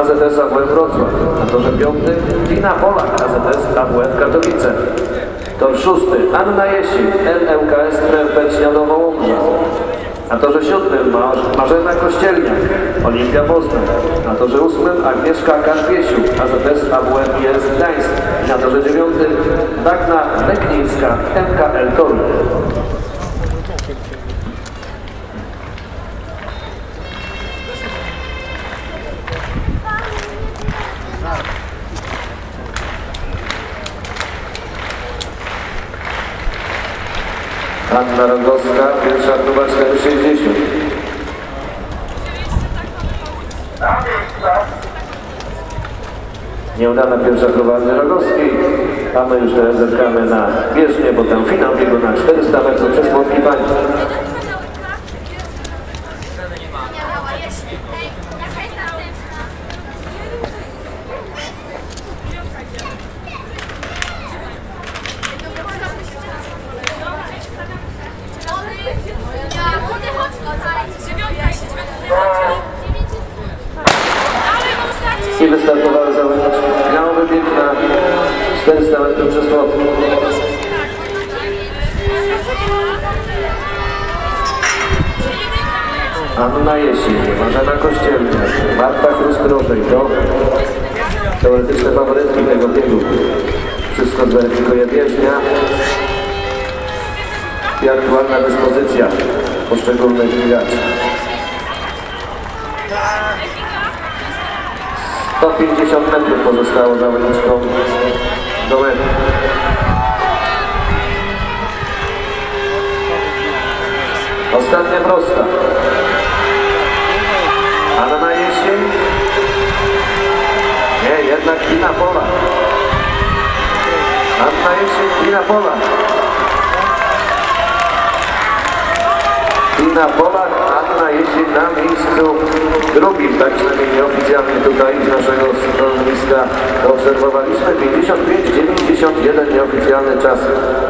AZS AWF Wrocław. Na torze piątym Tina Polak, AZS AWF Katowice. Tor szósty Anna Jesi, LMKS KFB Śniadowo Łomża. Na torze siódmym Mar- Marzena Kościelniak, Olimpia Poznań. Na torze ósmym Agnieszka Kaszpiesiu, AZS AWF jest Gdańsk. Na torze dziewiątym Dagna Leknińska, MKL Toruń. Anna Rogowska, pierwsza próba 460. Nieudana pierwsza próba Anny Rogowskiej, a my już teraz zerkamy na bieżnię, bo tam finał biegu na 400 metrów przez Mąkiwanie. I wystartowały zawodniczki. Miał wybieg na 400 metrów przez płot. Anna Jesień, Marzena Kościelniak, Marta Chrust-Rożej to teoretyczne faworytki tego biegu. Wszystko zweryfikuje bieżnia i aktualna dyspozycja poszczególnych biegaczy. 150 metrów pozostało zawodniczkom do mety. Ostatnia prosta. Anna na jesień. Nie, jednak Tina Pola. Anna jesień, Tina Pola. Tina Polak, Anna Jesień na miejscu drugim, tak przynajmniej nieoficjalnie tutaj z naszego stanowiska obserwowaliśmy. 55-91 nieoficjalny czas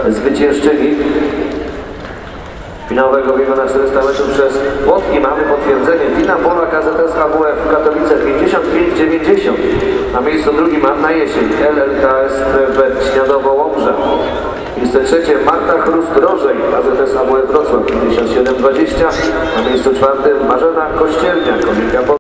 zwyciężczyni finałowego biegu na 400 metrów przez Płotki. Mamy potwierdzenie. Tina Polak, AZS AWF Katowice 55-90. Na miejscu drugim Anna Jesień, LLKS KFB Śniadowo Łomża. Miejsce trzecie Marta Chrust-Rożej, AZS AWF Wrocław 57-20. Na miejscu czwartym Marzena Kościelniak, Olimpia Poznań.